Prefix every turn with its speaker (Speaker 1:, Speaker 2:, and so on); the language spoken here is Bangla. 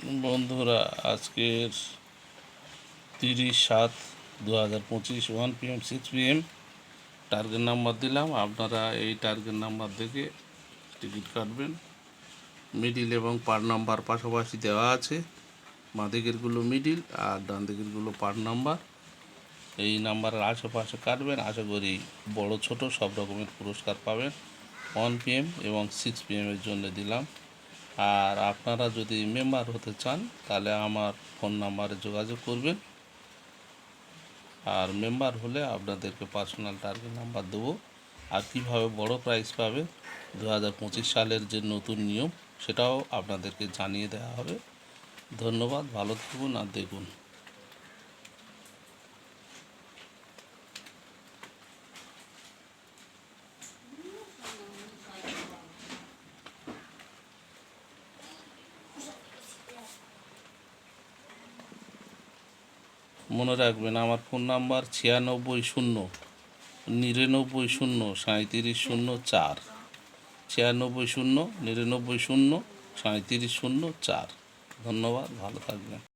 Speaker 1: বন্ধুরা, আজকের তিরিশ সাত দু হাজার পঁচিশ one PM six PM target number দিলাম। আপনারা এই টার্গেট নাম্বার দেখে টিকিট কাটবেন। মিডিল এবং পার নাম্বার পাশাপাশি দেওয়া আছে। বাঁ দিকেরগুলো মিডিল আর ডান দিকেরগুলো পার নাম্বার এই নাম্বারের আশেপাশে কাটবেন। আশা করি বড়, ছোট সব রকমের পুরস্কার পাবেন। ওয়ান পিএম এবং সিক্স পিএমের জন্য দিলাম। আর আপনারা যদি মেম্বার হতে চান, তাহলে আমার ফোন নাম্বারে যোগাযোগ করবেন। আর মেম্বার হলে আপনাদেরকে পার্সোনাল টার্গেট নাম্বার দেবো। আর কীভাবে বড় প্রাইজ পাবে? দু হাজার পঁচিশ সালের যে নতুন নিয়ম, সেটাও আপনাদেরকে জানিয়ে দেওয়া হবে। ধন্যবাদ, ভালো থাকুন আর দেখুন। মনে রাখবেন আমার ফোন নাম্বার ছিয়ানব্বই শূন্য, নিরানব্বই শূন্য সাঁত্রিশ শূন্য চার, ছিয়ানব্বই শূন্য, নিরানব্বই শূন্য সাঁত্রিশ শূন্য চার। ধন্যবাদ, ভালো থাকবেন।